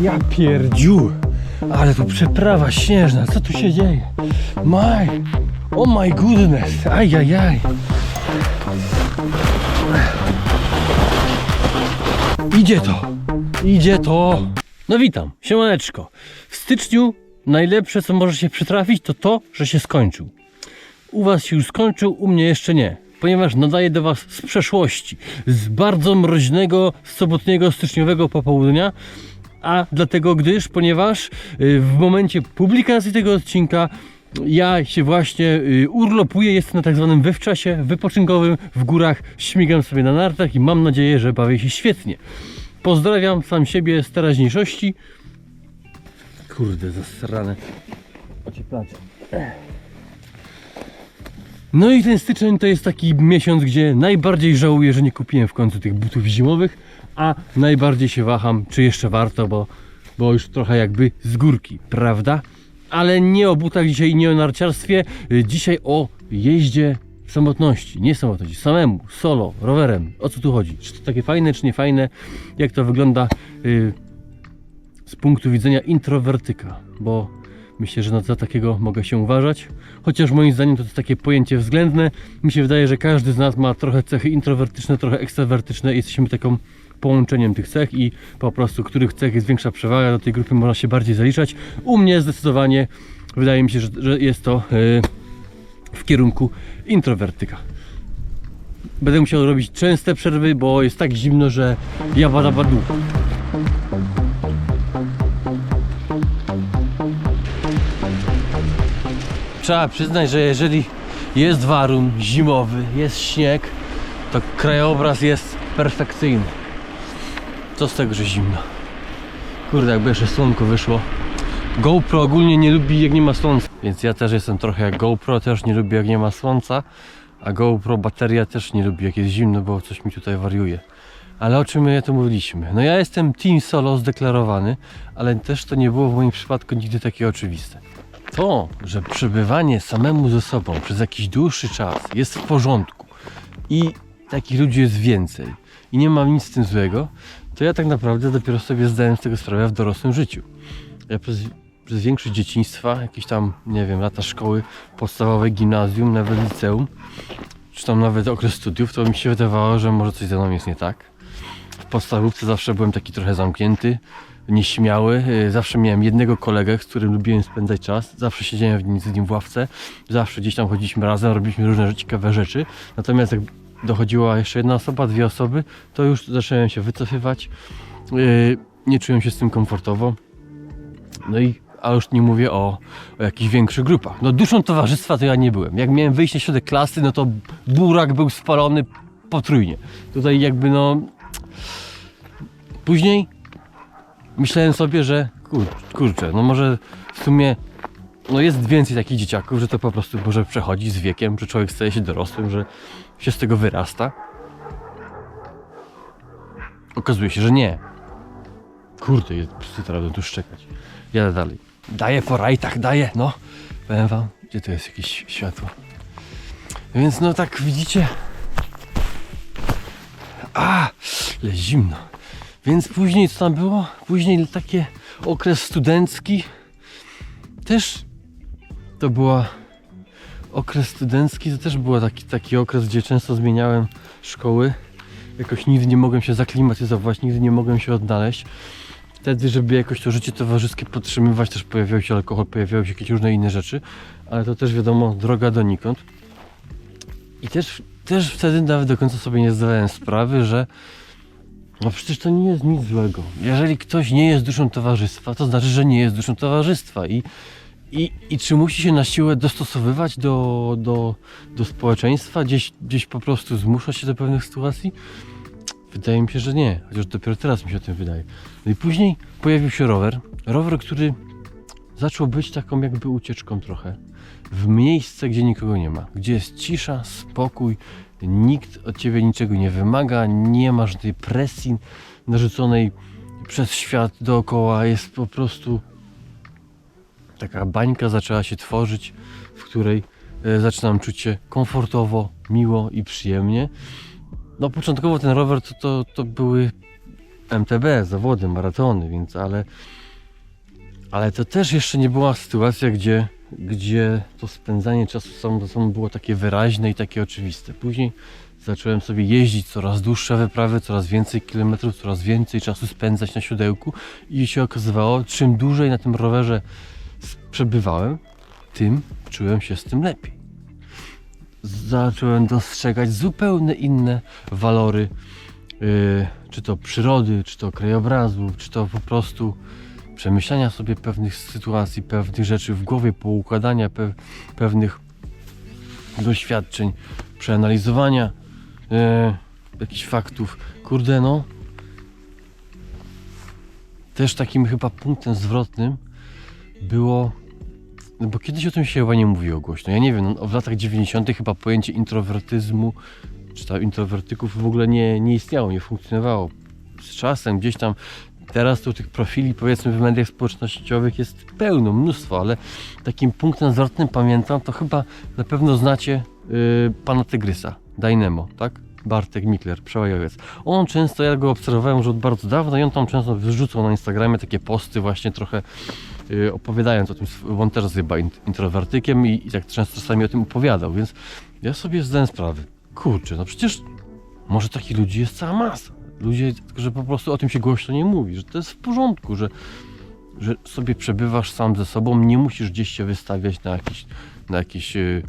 Ja pierdziu! Ale tu przeprawa śnieżna, co tu się dzieje? My! Oh my goodness! Ajajaj! Idzie to! Idzie to! No witam, siemaneczko. W styczniu najlepsze co może się przytrafić to to, że się skończył. U was się już skończył, u mnie jeszcze nie. Ponieważ nadaję do was z przeszłości, z bardzo mroźnego, sobotniego, styczniowego popołudnia, a dlatego gdyż, ponieważ y, w momencie publikacji tego odcinka ja się właśnie y, urlopuję, jestem na tak zwanym wywczasie wypoczynkowym w górach, śmigam sobie na nartach i mam nadzieję, że bawię się świetnie. Pozdrawiam sam siebie z teraźniejszości. Kurde, zasrane. Ocieplacze. No i ten styczeń to jest taki miesiąc, gdzie najbardziej żałuję, że nie kupiłem w końcu tych butów zimowych, a najbardziej się waham, czy jeszcze warto, bo, bo już trochę jakby z górki, prawda? Ale nie o butach dzisiaj, nie o narciarstwie, dzisiaj o jeździe w samotności, nie samotności, samemu, solo, rowerem. O co tu chodzi? Czy to takie fajne, czy nie fajne? Jak to wygląda y, z punktu widzenia introwertyka? Bo myślę, że za takiego mogę się uważać. Chociaż moim zdaniem to jest takie pojęcie względne. Mi się wydaje, że każdy z nas ma trochę cechy introwertyczne, trochę ekstrawertyczne. Jesteśmy taką połączeniem tych cech i po prostu których cech jest większa przewaga, do tej grupy można się bardziej zaliczać. U mnie zdecydowanie wydaje mi się, że, że jest to yy, w kierunku introwertyka. Będę musiał robić częste przerwy, bo jest tak zimno, że ja bada badu. Trzeba przyznać, że jeżeli jest warun zimowy, jest śnieg, to krajobraz jest perfekcyjny. Co z tego, że zimno? Kurde, jakby jeszcze słonko wyszło. GoPro ogólnie nie lubi jak nie ma słońca, więc ja też jestem trochę jak GoPro, też nie lubię jak nie ma słońca, a GoPro bateria też nie lubi jak jest zimno, bo coś mi tutaj wariuje. Ale o czym my tu mówiliśmy? No ja jestem team solo zdeklarowany, ale też to nie było w moim przypadku nigdy takie oczywiste. To, że przebywanie samemu ze sobą przez jakiś dłuższy czas jest w porządku i takich ludzi jest więcej i nie mam nic z tym złego, to ja tak naprawdę dopiero sobie zdałem z tego sprawę w dorosłym życiu. Ja przez, przez większość dzieciństwa, jakieś tam, nie wiem, lata szkoły podstawowej, gimnazjum, nawet liceum, czy tam nawet okres studiów, to mi się wydawało, że może coś ze mną jest nie tak. W podstawówce zawsze byłem taki trochę zamknięty, nieśmiały. Y, Zawsze miałem jednego kolegę, z którym lubiłem spędzać czas. Zawsze siedziałem z nim w ławce. Zawsze gdzieś tam chodziliśmy razem, robiliśmy różne ciekawe rzeczy. Natomiast jak dochodziła jeszcze jedna osoba, dwie osoby, to już zacząłem się wycofywać. Yy, Nie czułem się z tym komfortowo. No i a już nie mówię o, o jakichś większych grupach. No duszą towarzystwa to ja nie byłem. Jak miałem wyjść na środek klasy, no to burak był spalony potrójnie. Tutaj jakby no... Później myślałem sobie, że kur, kurczę, no może w sumie no jest więcej takich dzieciaków, że to po prostu może przechodzi z wiekiem, że człowiek staje się dorosłym, że się z tego wyrasta. Okazuje się, że nie. Kurde, jest psy będą tu szczekać. Jadę dalej. Daję po rajtach, daję, no. Powiem wam, gdzie to jest jakieś światło. Więc no tak widzicie. A, ale zimno. Więc później co tam było? Później taki okres studencki. Też to była okres studencki, to też był taki, taki okres, gdzie często zmieniałem szkoły. Jakoś nigdy nie mogłem się zaklimatyzować, nigdy nie mogłem się odnaleźć. Wtedy, żeby jakoś to życie towarzyskie podtrzymywać, też pojawiał się alkohol, pojawiały się jakieś różne inne rzeczy, ale to też wiadomo, droga donikąd. I też, też wtedy nawet do końca sobie nie zdawałem sprawy, że no przecież to nie jest nic złego. Jeżeli ktoś nie jest duszą towarzystwa, to znaczy, że nie jest duszą towarzystwa. I, i, i czy musi się na siłę dostosowywać do, do, do społeczeństwa, gdzieś, gdzieś po prostu zmuszać się do pewnych sytuacji? Wydaje mi się, że nie, chociaż dopiero teraz mi się o tym wydaje. No i później pojawił się rower. Rower, który zaczął być taką jakby ucieczką trochę. W miejsce, gdzie nikogo nie ma. Gdzie jest cisza, spokój, nikt od ciebie niczego nie wymaga, nie masz tej presji narzuconej przez świat dookoła. Jest po prostu taka bańka zaczęła się tworzyć, w której e, zaczynam czuć się komfortowo, miło i przyjemnie. No początkowo ten rower to, to, to były MTB, zawody, maratony, więc ale ale to też jeszcze nie była sytuacja, gdzie, gdzie to spędzanie czasu samo ze sobą było takie wyraźne i takie oczywiste. Później zacząłem sobie jeździć coraz dłuższe wyprawy, coraz więcej kilometrów, coraz więcej czasu spędzać na siodełku i się okazywało, czym dłużej na tym rowerze przebywałem, tym czułem się z tym lepiej. Zacząłem dostrzegać zupełnie inne walory, yy, czy to przyrody, czy to krajobrazu, czy to po prostu przemyślenia sobie pewnych sytuacji, pewnych rzeczy w głowie, poukładania pe pewnych doświadczeń, przeanalizowania e, jakichś faktów. Kurde, no. Też takim chyba punktem zwrotnym było. No bo kiedyś o tym się chyba nie mówiło głośno. Ja nie wiem, no, w latach 90. chyba pojęcie introwertyzmu czy tam introwertyków w ogóle nie, nie istniało, nie funkcjonowało. Z czasem gdzieś tam Teraz tu tych profili powiedzmy w mediach społecznościowych jest pełno, mnóstwo, ale takim punktem zwrotnym pamiętam, to chyba na pewno znacie yy, pana Tygrysa, Dynamo, tak? Bartek Mikler, przełajowiec. On często, ja go obserwowałem już od bardzo dawna i on tam często wyrzucał na Instagramie takie posty właśnie trochę opowiadając o tym, bo on też jest chyba int- introwertykiem i, i tak często czasami o tym opowiadał, więc ja sobie zdałem sprawę, kurczę, no przecież może takich ludzi jest cała masa. Ludzie, że po prostu o tym się głośno nie mówi, że to jest w porządku, że, że sobie przebywasz sam ze sobą, nie musisz gdzieś się wystawiać na jakieś, na jakieś yy,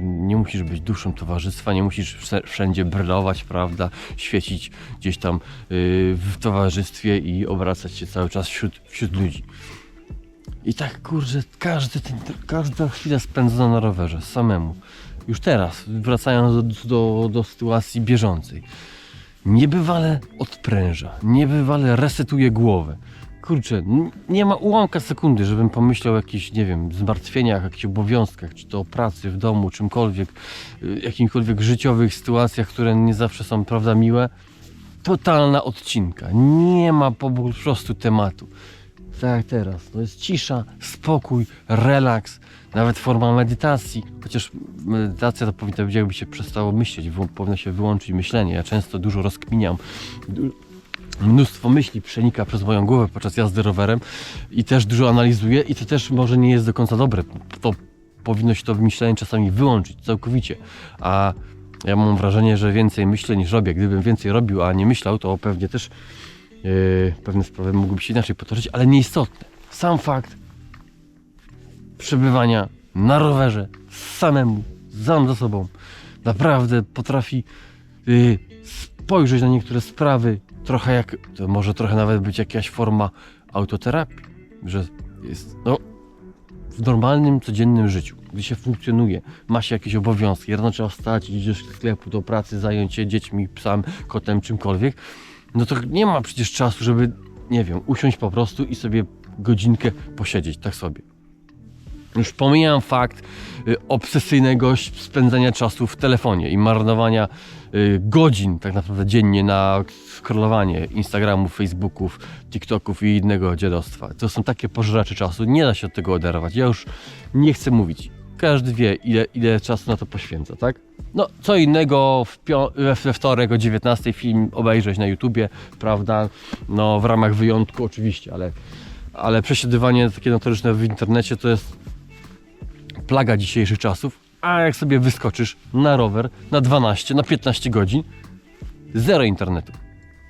nie musisz być duszą towarzystwa, nie musisz wszędzie brylować, prawda, świecić gdzieś tam yy, w towarzystwie i obracać się cały czas wśród, wśród ludzi. I tak, kurczę, każdy ten, każda chwila spędzona na rowerze, samemu. Już teraz, wracając do, do, do sytuacji bieżącej niebywale odpręża, niebywale resetuje głowę. Kurczę, nie ma ułamka sekundy, żebym pomyślał o jakichś, nie wiem, zmartwieniach, jakichś obowiązkach, czy to o pracy, w domu, czymkolwiek, y, jakimkolwiek życiowych sytuacjach, które nie zawsze są, prawda, miłe. Totalna odcinka. Nie ma po prostu tematu. Tak jak teraz. To jest cisza, spokój, relaks, nawet forma medytacji. Chociaż medytacja to powinna być, jakby się przestało myśleć, powinno się wyłączyć myślenie. Ja często dużo rozkminiam. Mnóstwo myśli przenika przez moją głowę podczas jazdy rowerem i też dużo analizuję i to też może nie jest do końca dobre. To powinno się to myślenie czasami wyłączyć całkowicie. A ja mam wrażenie, że więcej myślę niż robię. Gdybym więcej robił, a nie myślał, to pewnie też Yy, pewne sprawy mogłyby się inaczej potoczyć, ale nieistotne. Sam fakt przebywania na rowerze samemu, sam za sobą, naprawdę potrafi yy, spojrzeć na niektóre sprawy trochę jak, to może trochę nawet być jakaś forma autoterapii, że jest, no, w normalnym, codziennym życiu, gdy się funkcjonuje, ma się jakieś obowiązki, rano trzeba wstać, idziesz do sklepu, do pracy, zająć się dziećmi, psem, kotem, czymkolwiek, no to nie ma przecież czasu, żeby, nie wiem, usiąść po prostu i sobie godzinkę posiedzieć, tak sobie. Już pomijam fakt y, obsesyjnego spędzania czasu w telefonie i marnowania y, godzin tak naprawdę dziennie na scrollowanie Instagramów, Facebooków, TikToków i innego dziadostwa. To są takie pożeracze czasu, nie da się od tego oderwać. Ja już nie chcę mówić. Każdy wie, ile, ile czasu na to poświęca, tak? No, co innego w we wtorek o 19 film obejrzeć na YouTubie, prawda? No, w ramach wyjątku oczywiście, ale, ale takie notoryczne w internecie to jest plaga dzisiejszych czasów, a jak sobie wyskoczysz na rower na 12, na 15 godzin, zero internetu.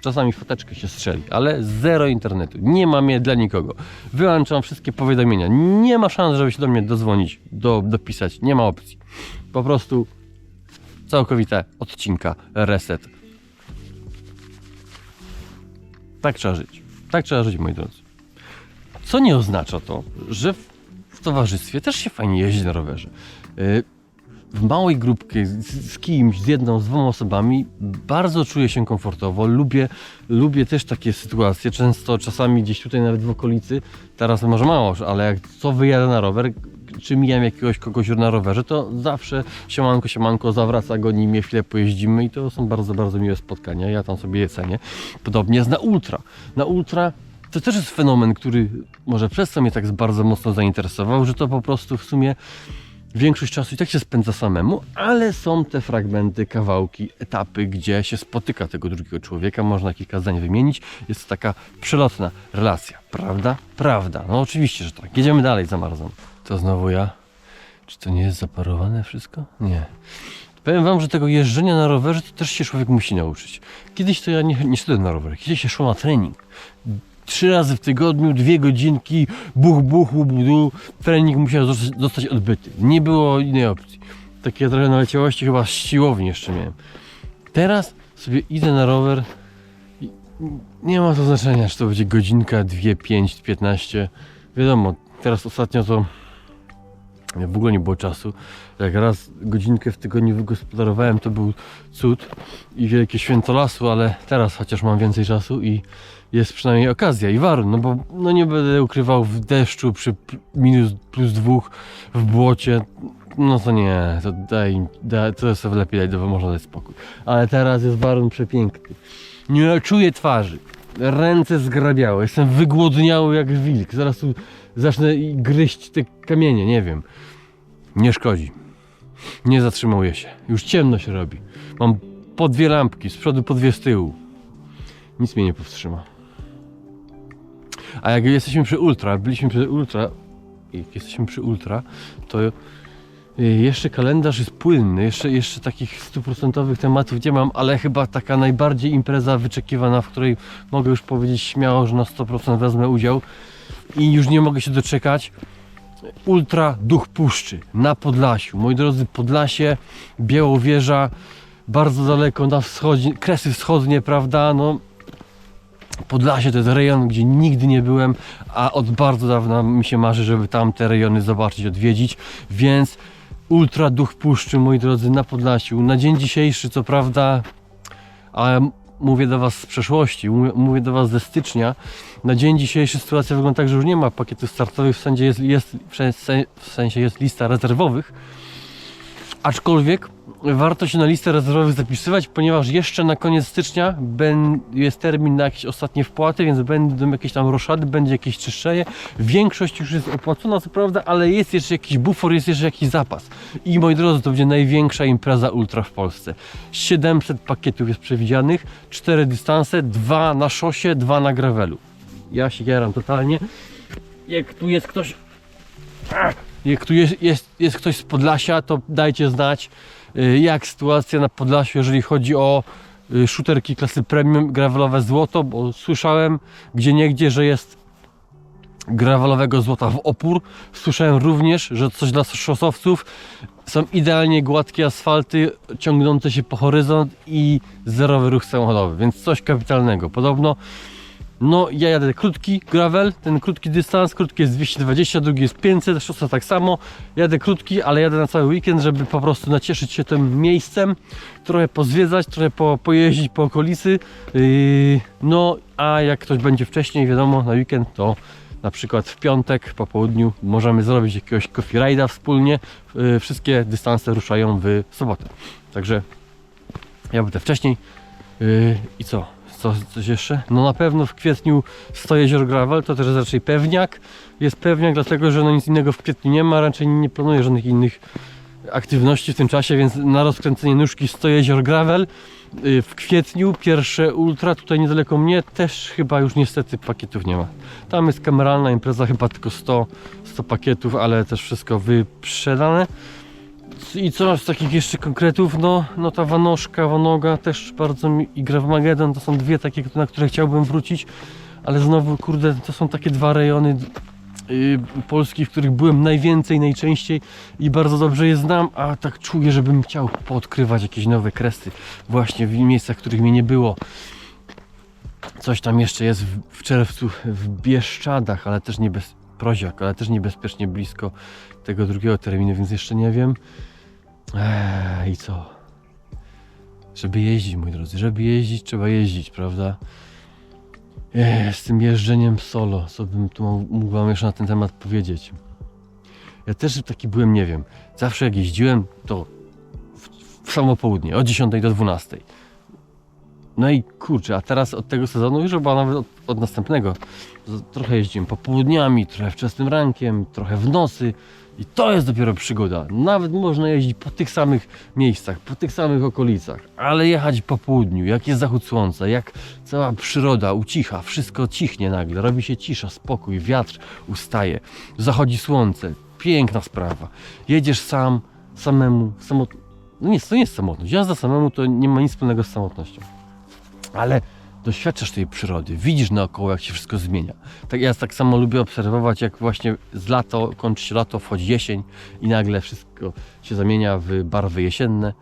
Czasami foteczkę się strzeli, ale zero internetu. Nie ma mnie dla nikogo. Wyłączam wszystkie powiadomienia. Nie ma szans, żeby się do mnie dodzwonić, do, dopisać. Nie ma opcji. Po prostu całkowita odcinka, reset. Tak trzeba żyć. Tak trzeba żyć, moi drodzy. Co nie oznacza to, że w towarzystwie też się fajnie jeździ na rowerze. Yy, w małej grupie z, z kimś, z jedną, z dwoma osobami bardzo czuję się komfortowo. Lubię, lubię też takie sytuacje. Często, czasami gdzieś tutaj nawet w okolicy, teraz może mało, ale jak co wyjadę na rower, czy mijam jakiegoś kogoś na rowerze, to zawsze siemanko, siemanko, zawraca go nim, chwilę pojeździmy i to są bardzo, bardzo miłe spotkania. Ja tam sobie je cenię. Podobnie jest na ultra. Na ultra to też jest fenomen, który może przez to mnie tak bardzo mocno zainteresował, że to po prostu w sumie większość czasu i tak się spędza samemu, ale są te fragmenty, kawałki, etapy, gdzie się spotyka tego drugiego człowieka, można kilka zdań wymienić. Jest to taka przelotna relacja, prawda? Prawda. No oczywiście, że tak. Jedziemy dalej za Marzą. To znowu ja. Czy to nie jest zaparowane wszystko? Nie. Powiem wam, że tego jeżdżenia na rowerze to też się człowiek musi nauczyć. Kiedyś to ja nie, nie szedłem na rower, kiedyś się szło na trening. Trzy razy w tygodniu, dwie godzinki, buch, buch, budu, trening musiał zostać odbyty. Nie było innej opcji. Takie trochę naleciałości chyba z siłowni jeszcze miałem. Teraz sobie idę na rower i nie ma to znaczenia, czy to będzie godzinka, dwie, pięć, piętnaście. Wiadomo, teraz ostatnio to w ogóle nie było czasu. Jak raz godzinkę w tygodniu wygospodarowałem, to był cud i wielkie święto lasu, ale teraz chociaż mam więcej czasu i jest przynajmniej okazja i warun, no bo no nie będę ukrywał w deszczu przy minus plus dwóch w błocie, no to nie, to daj, daj to sobie lepiej dać, bo można dać spokój. Ale teraz jest warun przepiękny. Nie czuję twarzy. Ręce zgrabiałe, jestem wygłodniały jak wilk. Zaraz tu zacznę gryźć te kamienie, nie wiem. Nie szkodzi. Nie zatrzymuję się. Już ciemno się robi. Mam po dwie lampki, z przodu po dwie z tyłu. Nic mnie nie powstrzyma. A jak jesteśmy przy ultra, byliśmy przy ultra, jak jesteśmy przy ultra, to y, jeszcze kalendarz jest płynny, jeszcze, jeszcze takich stuprocentowych tematów nie mam, ale chyba taka najbardziej impreza wyczekiwana, w której mogę już powiedzieć śmiało, że na 100% wezmę udział i już nie mogę się doczekać. Ultra Duch Puszczy na Podlasiu. Moi drodzy, Podlasie, Białowieża, bardzo daleko na wschodzie, Kresy Wschodnie, prawda? No, Podlasie to jest rejon, gdzie nigdy nie byłem, a od bardzo dawna mi się marzy, żeby tam te rejony zobaczyć, odwiedzić, więc Ultra Duch Puszczy, moi drodzy, na Podlasiu. Na dzień dzisiejszy, co prawda, m- mówię do Was z przeszłości, mówię, do Was ze stycznia. Na dzień dzisiejszy sytuacja wygląda tak, że już nie ma pakietów startowych, w sensie jest, jest, w sensie jest lista rezerwowych. Aczkolwiek warto się na listę rezerwowych zapisywać, ponieważ jeszcze na koniec stycznia jest termin na jakieś ostatnie wpłaty, więc będą jakieś tam roszady, będzie jakieś czyszczenie. Większość już jest opłacona, co prawda, ale jest jeszcze jakiś bufor, jest jeszcze jakiś zapas. I moi drodzy, to będzie największa impreza ultra w Polsce. 700 pakietów jest przewidzianych, 4 dystanse, 2 na szosie, 2 na gravelu. Ja się jaram totalnie. Jak tu jest ktoś jak tu jest, jest, jest ktoś z Podlasia, to dajcie znać, y, jak sytuacja na Podlasiu, jeżeli chodzi o y, shooterki klasy premium, gravelowe złoto, bo słyszałem gdzie niegdzie, że jest gravelowego złota w opór. Słyszałem również, że coś dla szosowców są idealnie gładkie asfalty ciągnące się po horyzont i zerowy ruch samochodowy, więc coś kapitalnego. Podobno no, ja jadę krótki gravel, ten krótki dystans, krótki jest 220, drugi jest 500, szosa tak samo. Jadę krótki, ale jadę na cały weekend, żeby po prostu nacieszyć się tym miejscem, trochę pozwiedzać, trochę po, pojeździć po okolicy. Yy, no, a jak ktoś będzie wcześniej, wiadomo, na weekend, to na przykład w piątek po południu możemy zrobić jakiegoś coffee ride'a wspólnie. Yy, wszystkie dystanse ruszają w sobotę. Także ja będę wcześniej. Yy, I co? Co, coś jeszcze? No na pewno w kwietniu 100 jezior gravel, to też jest raczej pewniak. Jest pewniak, dlatego że no nic innego w kwietniu nie ma, raczej nie planuję żadnych innych aktywności w tym czasie, więc na rozkręcenie nóżki 100 jezior gravel. Yy, W kwietniu pierwsze ultra tutaj niedaleko mnie też chyba już niestety pakietów nie ma. Tam jest kameralna impreza, chyba tylko 100, 100 pakietów, ale też wszystko wyprzedane. I co z takich jeszcze konkretów? No, no ta Wanoszka, Wanoga też bardzo mi i Gravmagedon to są dwie takie, na które chciałbym wrócić, ale znowu, kurde, to są takie dwa rejony yy, Polski, w których byłem najwięcej, najczęściej i bardzo dobrze je znam, a tak czuję, żebym chciał poodkrywać jakieś nowe kresy właśnie w miejscach, w których mnie nie było. Coś tam jeszcze jest w, w czerwcu w Bieszczadach, ale też nie bez Proziak, ale też niebezpiecznie blisko tego drugiego terminu, więc jeszcze nie wiem. Eee, I co? Żeby jeździć, moi drodzy, żeby jeździć, trzeba jeździć, prawda? Eee, z tym jeżdżeniem solo, co bym tu mógł- wam jeszcze na ten temat powiedzieć? Ja też taki byłem, nie wiem. Zawsze jak jeździłem, to w, w samo południe, od 10 do 12. No i kurczę, a teraz od tego sezonu już chyba nawet od, od następnego trochę jeździłem popołudniami, trochę wczesnym rankiem, trochę w nocy I to jest dopiero przygoda. Nawet można jeździć po tych samych miejscach, po tych samych okolicach, ale jechać po południu, jak jest zachód słońca, jak cała przyroda ucicha, wszystko cichnie nagle, robi się cisza, spokój, wiatr ustaje, zachodzi słońce, piękna sprawa. Jedziesz sam, samemu, samotnie. No nie, to nie jest samotność. Jazda samemu to nie ma nic wspólnego z samotnością. Ale doświadczasz tej przyrody, widzisz naokoło, jak się wszystko zmienia. Tak ja tak samo lubię obserwować, jak właśnie z lato, kończy się lato, wchodzi jesień i nagle wszystko się zamienia w barwy jesienne.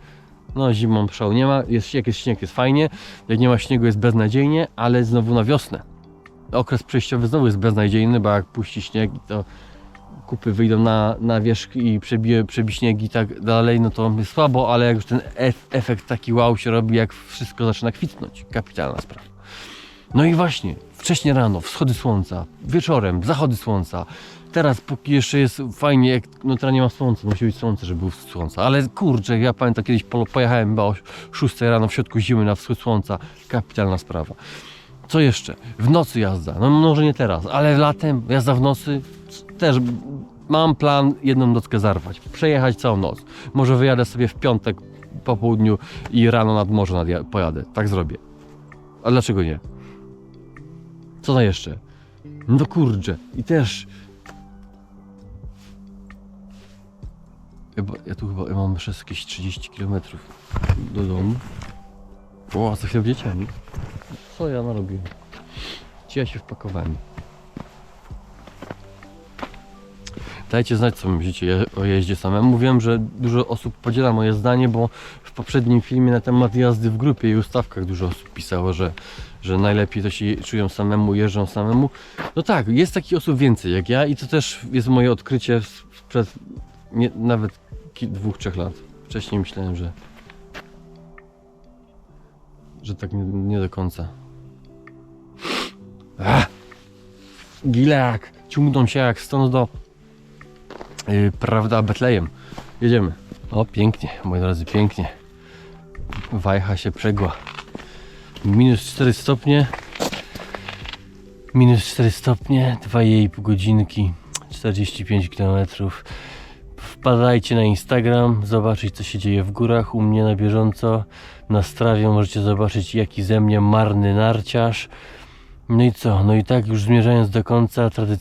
No zimą szału nie ma, jest, jak jest śnieg jest fajnie, jak nie ma śniegu jest beznadziejnie, ale znowu na wiosnę. Okres przejściowy znowu jest beznadziejny, bo jak puści śnieg to kupy wyjdą na, na wierzch i przebije, przebi śnieg i tak dalej, no to jest słabo, ale jak już ten ef efekt taki wow się robi, jak wszystko zaczyna kwitnąć. Kapitalna sprawa. No i właśnie, wcześnie rano, wschody słońca, wieczorem, zachody słońca. Teraz póki jeszcze jest fajnie, jak, no teraz nie ma słońca, musi być słońce, żeby było słońca. Ale kurczę, ja pamiętam kiedyś pojechałem chyba o 6 rano w środku zimy na wschód słońca. Kapitalna sprawa. Co jeszcze? W nocy jazda. No może nie teraz, ale latem jazda w nocy też mam plan jedną nockę zarwać. Przejechać całą noc. Może wyjadę sobie w piątek po południu i rano nad morze nadja- pojadę. Tak zrobię. A dlaczego nie? Co na jeszcze? No kurczę. I też... Chyba, ja tu chyba ja mam przez jakieś 30 km do domu. O, za chwilę dzieciami. Co ja narobiłem? Gdzie ja się wpakowałem? Dajcie znać, co myślicie o jeździe samemu. Wiem, że dużo osób podziela moje zdanie, bo w poprzednim filmie na temat jazdy w grupie i ustawkach dużo osób pisało, że, że najlepiej to się czują samemu, jeżdżą samemu. No tak, jest takich osób więcej jak ja i to też jest moje odkrycie sprzed nie, nawet dwóch, trzech lat. Wcześniej myślałem, że że tak nie, nie do końca. Ach! Gilak! Ciągną się jak stąd do prawda Betlejem. Jedziemy. O, pięknie, moi drodzy, pięknie. Wajcha się przegła. Minus 4 stopnie. Minus 4 stopnie, 2,5 godzinki, 45 km. Wpadajcie na Instagram, zobaczyć co się dzieje w górach u mnie na bieżąco. Na strawie możecie zobaczyć jaki ze mnie marny narciarz. No i co? No i tak już zmierzając do końca, tradycyjnie